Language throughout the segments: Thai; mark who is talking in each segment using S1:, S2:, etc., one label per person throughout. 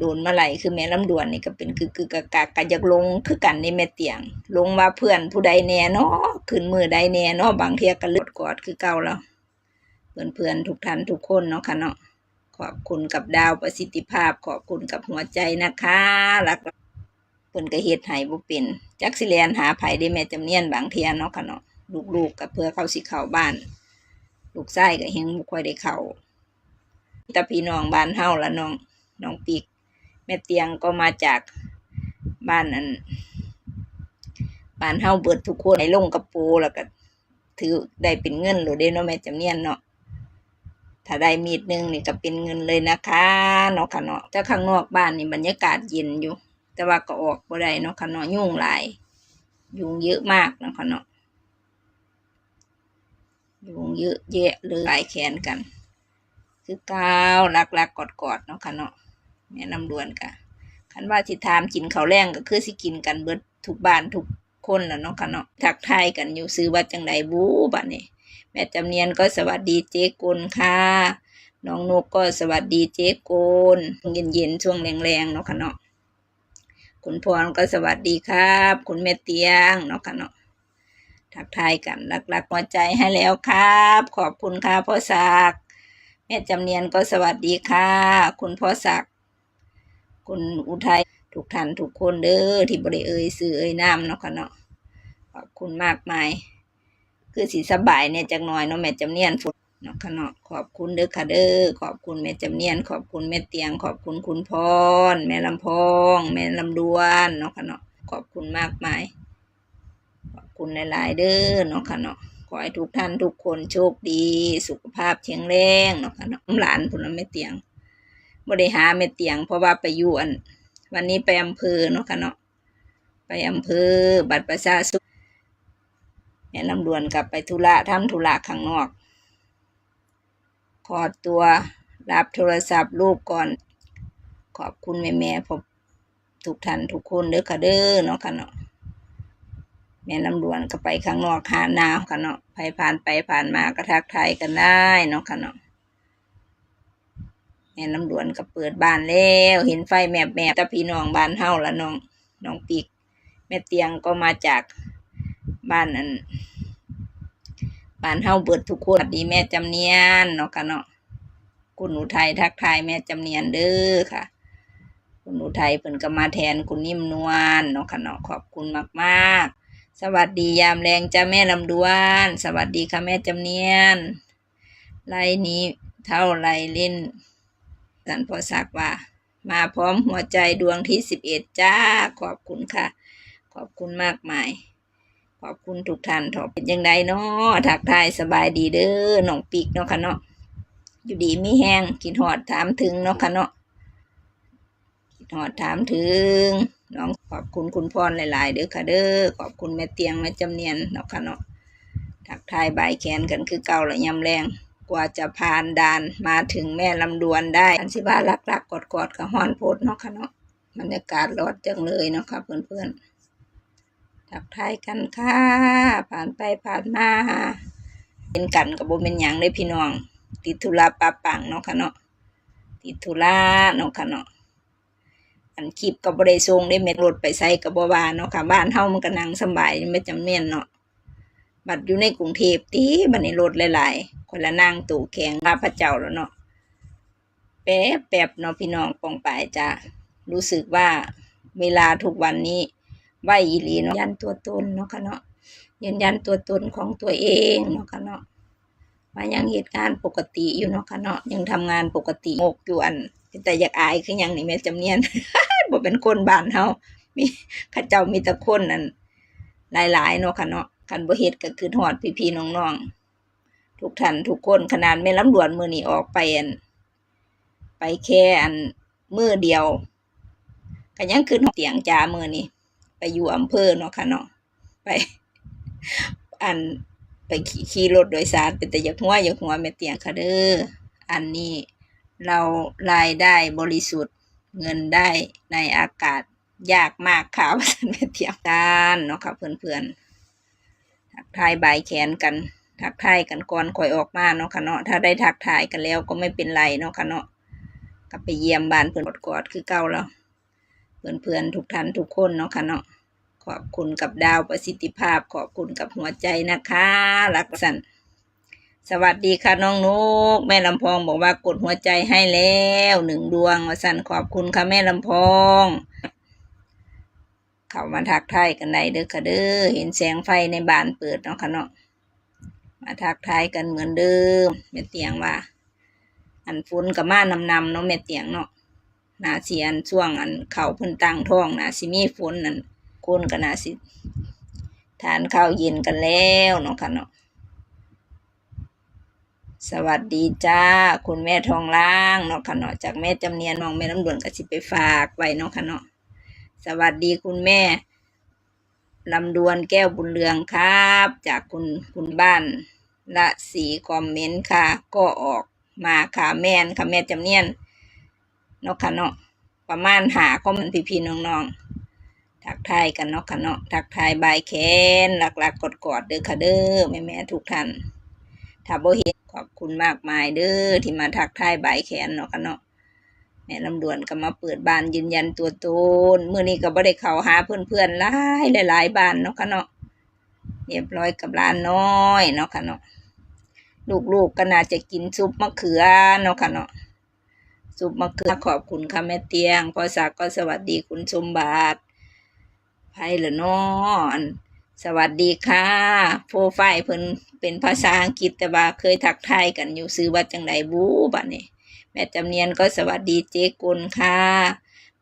S1: โดนๆมาไหลคือแม่ลำดวนนี่ก็เป็นคือคือกะกะกะอยากลงคือกันในแม่เตียง ลงว่าเพื่อนผู้ใดแน่เนาะขึ้นมือใดแน่เนาะบางเทียก็เลือดกอดคือเก่าแล้วเพื่อนเพื่อนทุกท่านทุกคนเนาะค่ะเนาะขอบคุณกับดาวประสิทธิภาพ ขอบคุณกับหัวใจนะคะรักเพิ่นก็เฮ็ดให้บ่เป็นจักสิแลนหาไผได้แม่จำเนียนบางเทียเนาะค่ะเนาะลูกๆก็เพื่อเขาสิเข้าบ้าน ลูกชายก็ยังบ่ค่อยได้เข้าต่พี่น้องบ้านเฮาละน้องน้องปีก แม่เตียงก็มาจากบ้านนั้นบ้านเฮาเบิดทุกคนให้ลงกระปูแล้วก็ถือได้เป็นเงินหรือเด้เนาะแม่จำเนียนเนาะถ้าได้มีดหนึงนี่ก็เป็นเงินเลยนะคะเนาะค่ะเนาะแต่ข้างนอกบ้านนี่บรรยากาศเย็นอยู่ แต่ว่าก็ออกบ่ได้เนาะค่ะเนาะยุ่งหลาย ยุงเยอะมากเนาะค่ะเนาะยุงเยอะแยะเลยหลายแขนกัน คือก้าวรักๆกกอดๆเนาะค่ะเนาะ แม่นำดวนกะคันว่าสิถามกินข้าวแรงก็คือสิกินกันเบิดทุกบ้านทุกคนละเนาะค่ะเนาะทักทายกันอยู่ซื้อว่าจังไดบูบัดนี้แม่จำเนียนก็สวัสดีเจ๊กุลค่ะน้องนกก็สวัสดีเจ๊กุลเย็นเย็นๆช่วงแรงๆเนาะค่ะเนาะคุณพรก็สวัสดีครับ คุณแม่เตียงเนาะค่ะเนาะทักทายกันรักๆหัวใจให้แล้วครับ ขอบคุณค่ะพ่อศักดิ์แม่จำเนียนก็สวัสดีค่ะ คุณพ่อศักดิ์ คุณอุทัยทุกท่านทุกคนเด้อที่บริเอ่ยสื่อเอ่ยน้ำเนาะค่ะเนาะขอบคุณมากมาย คือสีสบายเนี่ยจักหน่อยเนาะแม่จำเนียนฝนเนาะค่ะเนาะขอบคุณเด้อค่ะเด้อขอบคุณแม่จำเนียน ขอบคุณแม่เตียง ขอบคุณคุณพรแม่ลำพอง แม่ลำดวนเนาะค่ะเนาะขอบคุณมากมาย ขอบคุณหลาย ๆ เด้อเนาะค่ะเนาะขอให้ทุกท่านทุกคนโชคดี สุขภาพแข็งแรงเนาะค่ะเนาะหลานพุ่นละแม่เตียง บริหาเม็ดเตียง เพราะว่าไปอยู่อัน วันนี้ไปอำเภอเนาะค่ะเนาะไปอำเภอบัตรประชาชนแม่ลำดวนกลับไปธุระทำธุระข้างนอกขอตัวรับโทรศัพท์ลูกก่อน ขอบคุณแม่แม่ๆพบทุกท่านทุกคนเด้อค่ะเด้อเนาะค่ะเนาะแม่ลำดวนก็ไปข้างนอกหาหนาวค่ะเนาะไปผ่านไปผ่านมาก็ทักทายกันได้เนาะค่ะเนาะ แม่ลำดวนก็เปิดบ้านแล้ว เห็นไฟแมบแมบแต่พี่น้องบ้านเฮาละน้องน้องปีก แม่เตียงก็มาจากบ้านนั้นบ้านเฮาเบิดทุกคนสวัสดีแม่จำเนียนเนาะค่ะเนาะคุณอุทัยทักทายแม่จำเนียนเด้อค่ะ คุณอุทัยเพิ่นก็มาแทนคุณนิ่มนวลเนาะค่ะเนาะขอบคุณมากๆ สวัสดียามแรงจ้าแม่ลำดวน สวัสดีค่ะแม่จำเนียนไล่นี้เท่าไรเล่น สันพอสักว่า มาพร้อมหัวใจดวงที่สิบเอ็ดจ้า ขอบคุณค่ะ ขอบคุณมากมาย ขอบคุณทุกท่านถอเป็นยังไงเนาะทักทายสบายดีเด้อหนองปีกเนาะค่ะเนาะอยู่ดีไม่แห้งกินหอดถามถึงเนาะค่ะเนาะกินหอดถามถึงน้องขอบคุณคุณพรหลาย ๆ เด้อค่ะเด้อขอบคุณแม่เตียงแม่จำเนียนเนาะค่ะเนาะทักทายบายแขนกันคือเก่าละยำแรง กว่าจะผ่านด่านมาถึงแม่ลำดวนได้อันสิว่ารักๆกกอดๆกับฮ้อนโพดเนาะค่ะเนาะบรรยากาศร้อนจังเลยเนาะค่ะเพื่อนๆทักทายกันค่ะผ่านไปผ่านมาเป็นกันกับโบเป็นหยังเลยพี่น้อง ติดธุระปาปังเนาะค่ะเนาะติดธุระเนาะค่ะเนาะอันคลิปกับบริทรงได้เม็ดรถไปใส่กับบวาเนาะค่ะบ้านเฮามันก็นั่งสบายไม่จำเนียนเนาะ บัดอยู่ในกรุงเทพตีบัดนี้รถหลายๆคนละนั่งตู่แข็งพาพระเจ้าแล้วเนาะแป๊บแป๊บเนาะพี่น้องปองปายจ้ารู้สึกว่าเวลาทุกวันนี้ไหวอีหลีเนาะยันตัวตนเนาะค่ะเนาะยืนยันตัวตนของตัวเองเนาะค่ะเนาะมายังเหตุการณ์ปกติอยู่เนาะค่ะเนาะยังทำงานปกติโงกอยู่อันแต่อยากอายคือยังนี่แม่จำเนียนบ่เป็นคนบ้านเฮามีข้าเจ้ามีแต่คนนั่นหลายๆเนาะค่ะเนาะ คันบ่เฮ็ดก็คือฮอดพี่ๆน้องๆทุกท่านทุกคนขนาดแม่ลำดวนมือนี้ออกไปอัน ไปแค่อันมือเดียวก็ยังขึ้นเตียงจามือนี้ไปอยู่อำเภอเนาะค่ะเนาะไป อันไปขี่รถโดยสารเป็นแต่อยากหัวอยากหัวแม่เตียงค่ะเด้ออันนี้เรารายได้บริสุทธิ์เงินได้ในอากาศยากมากค่ะว่าแม่เตียงกันเนาะค่ะเพื่อนๆ ทายบายแขนกัน ทักทายกันก่อนค่อยออกมาเนาะค่ะเนาะถ้าได้ทักทายกันแล้วก็ไม่เป็นไรเนาะค่ะเนาะกลับไปเยี่ยมบ้านเพื่อนกอดคือเก่าแล้วเพื่อนเพื่อนๆทุกท่านทุกคนเนาะค่ะเนาะขอบคุณกับดาวประสิทธิภาพ ขอบคุณกับหัวใจนะคะรักสันสวัสดีค่ะน้องนุกแม่ลำพองบอกว่ากดหัวใจให้แล้วหนึ่งดวงวสันขอบคุณค่ะแม่ลำพอง เข้ามาทักทายกันได้เด้อค่ะเด้อเห็นแสงไฟในบ้านเปิดเนาะค่ะเนาะมาทักทายกันเหมือนเดิมแม่เตียงว่า อันฝนกับมานำนำเนาะแม่เตียงเนาะนาสิอันช่วงอันเข่าพิ่นตั้งท้องนาสิมีฝนนั่นคนก็นาสิทานข้าวเย็นกันแล้วเนาะค่ะเนาะสวัสดีจ้า คุณแม่ทองล่างเนาะค่ะเนาะจากแม่จำเนียนน้องแม่น้ำด่วนก็สิไปฝากไว้เนาะค่ะเนาะ สวัสดีคุณแม่ลำดวนแก้วบุญเรืองครับ จากคุณคุณบ้านละสีคอมเมนต์ค่ะ ก็ออกมาค่ะแม่นค่ะแม่จำเนียนเนาะค่ะเนาะประมาณหาข้อมันพี่ๆน้องๆทักทายกันเนาะค่ะเนาะทักทายบายแคนหลักๆกอดๆเด้อค่ะเด้อแม่ๆทุกท่านถ้าบ่เห็นขอบคุณมากมายเด้อที่มาทักทายบายแคนเนาะค่ะเนาะ แม่ลำดวนก็มาเปิดบ้านยืนยันตัวตนเมื้อนี้ก็บ่ได้เข้าหาเพื่อนๆหลายหลายบ้านเนาะค่ะเนาะเรียบร้อยกับร้านน้อยเนาะค่ะเนาะลูกๆก็น่าจะกินซุปมะเขือเนาะค่ะเนาะซุปมะเขือขอบคุณค่ะแม่เตียงพอสักก็สวัสดีคุณสมบัติไผเหรอนอนสวัสดีค่ะโปรไฟล์เพิ่นเป็นภาษาอังกฤษแต่ว่าเคยทักทายกันอยู่ซื้อว่าจังไดบูบัดนี้ แม่จำเนียนก็สวัสดีเจ๊กุลค่ะ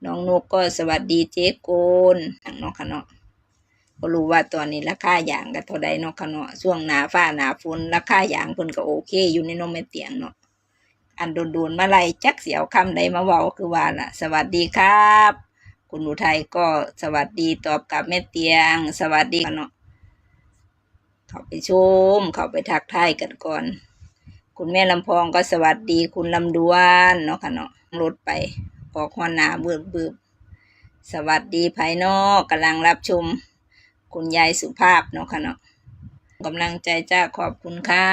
S1: น้องนกก็สวัสดีเจ๊กุลทั้งนาะค่ะเนาะก็รู้ว่าตอนนี้ราคาอย่างกันเท่าใดเนาะคะเนาะช่วงหนาฟ้าหนาฝนราคาอย่างเพิ่นก็โอเค อยู่ในเนมแม่เตียงเนาะอันโดนๆมาไล่จักเสียวคำใดมาเว้าคือว่าล่ะ สวัสดีครับ คุณอุทัยก็สวัสดีตอบกับแม่เตียง สวัสดีเนาะเข้าไปชมเข้าไปทักทายกันก่อน คุณแม่ลำพองก็สวัสดีคุณลำดวนเนาะค่ะเนาะรถไปออกหัวหนาเบืบบืบสวัสดีภายนอกกำลังรับชม คุณยายสุภาพเนาะค่ะเนาะกำลังใจจ้าขอบคุณค่ะ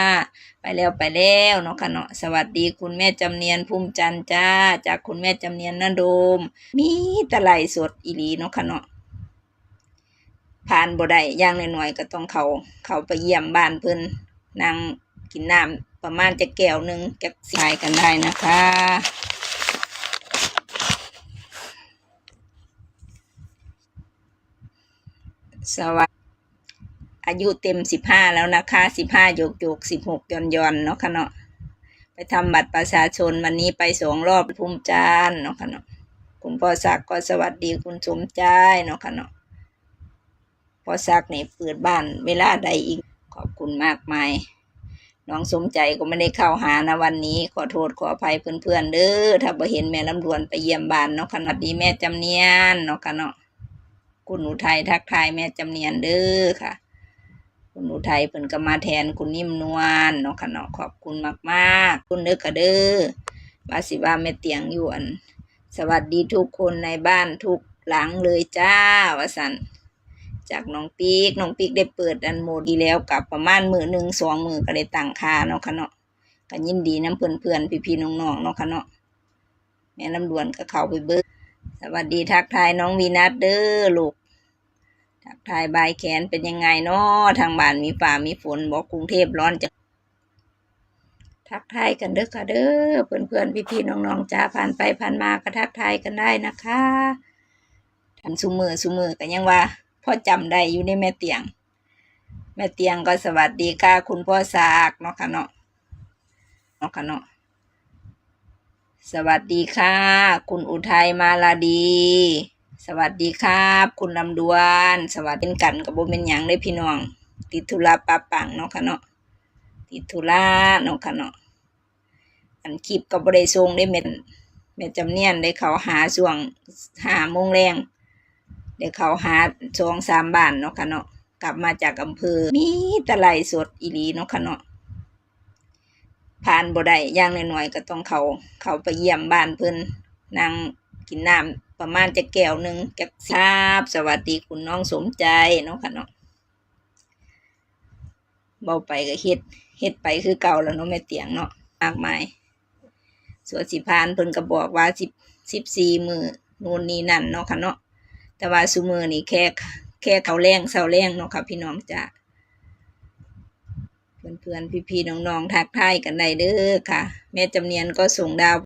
S1: ไปแล้วไปแล้วเนาะค่ะเนาะสวัสดีคุณแม่จำเนียนภูมิจันจ้า จากคุณแม่จำเนียนนาโดม มีตะไลสดอีหลีเนาะค่ะเนาะผ่านบ่ได้ย่างหน้อยๆก็ต้องเขาเขาไปเยี่ยมบ้านเพิ่นนั่ง กินน้ำประมาณจะแก้วหนึ่งจะสายกันได้นะคะ สวัสดีอายุเต็มสิบห้าแล้วนะคะสิบห้าโยกโยกสิบหกยอนยอนเนาะค่ะเนาะไปทำบัตรประชาชนวันนี้ไปสองรอบภูมิจานเนาะค่ะเนาะคุณพ่อศักดิ์ก็สวัสดีคุณสมใจเนาะค่ะเนาะพ่อศักดิ์นี่เปิดบ้านเวลาใดอีกขอบคุณมากมาย น้องสมใจก็ไม่ได้เข้าหานะวันนี้ ขอโทษขออภัยเพื่อนๆเด้อถ้าบ่เห็นแม่ลำดวนไปเยี่ยมบ้านเนาะขนาดดีแม่จำเนียนเนาะค่ะเนาะคุณอุทัยทักทายแม่จำเนียนเด้อค่ะ คุณอุทัยเพิ่นก็มาแทนคุณนิ่มนวลเนาะค่ะเนาะขอบคุณมากๆ คุณเด้อค่ะเด้อว่าสิว่าแม่เตียงอยู่อันสวัสดีทุกคนในบ้านทุกหลังเลยจ้าวสัน จากน้องปีกน้องปีกได้เปิดอันโหมดดีแล้วกับประมาณมือหนึ่งสองมือก็ได้ตั้งค่าเนาะค่ะเนาะก็ยินดีน้ำเพื่อนเพื่อนพี่พี่ๆน้องเนาะค่ะเนาะแม่ลำดวนก็เข้าไปเบิกสวัสดีทักทายน้องวีนัทเด้อลูกทักทายบายแขนเป็นยังไงเนาะทางบ้านมีฝ่ามีฝนบอกกรุงเทพร้อนจะทักทายกันเด้อค่ะเด้อเพื่อนเพื่อนพี่พี่ๆน้องจ้าผ่านไปผ่านมาก็ทักทายกันได้นะคะทันสุมือสุมือกันยังว่า พ่อจำได้อยู่ในแม่เตียง แม่เตียงก็สวัสดีค่ะคุณพ่อสากเนาะค่ะเนาะเนาะค่ะเนาะสวัสดีค่ะ คุณอุทัยมาลาดี สวัสดีครับ คุณลำดวน สวัสดีกันกับโบเป็นหยังเลยพี่น้อง ติดธุระปาปังเนาะค่ะเนาะติดธุระเนาะค่ะเนาะอันคลิปก็บ่ได้ส่งได้เม็ดเม็ดจำเนียนได้เขาหาช่วงหาโมงแรง เดี๋ยวเขาหาสองสามบ้านเนาะค่ะเนาะกลับมาจากอำเภอ มีตะไลสดอีหลีเนาะค่ะเนาะผ่านบ่ได้ย่างน้อยๆก็ต้องเขาเขาไปเยี่ยมบ้านเพิ่นนั่งกินน้ำประมาณจะแก้วหนึ่งจะทราบสวัสดีคุณน้องสมใจเนาะค่ะเนาะเบาไปก็เฮ็ดเฮ็ดไปคือเก่าแล้วเนาะแม่เตียงเนาะมากมายสวดสิพานเพิ่นก็บอกว่าสิบสิบสี่มือนู่นนี่นั่นเนาะค่ะเนาะ แต่ว่าซูมือนี่แค่แค่เขาแรงเสาแรงเนาะค่ะพี่น้องจ้าเพื่อนๆพี่ๆน้องๆทักทายกันได้เด้อค่ะ แม่จำเนียนก็ส่งดาว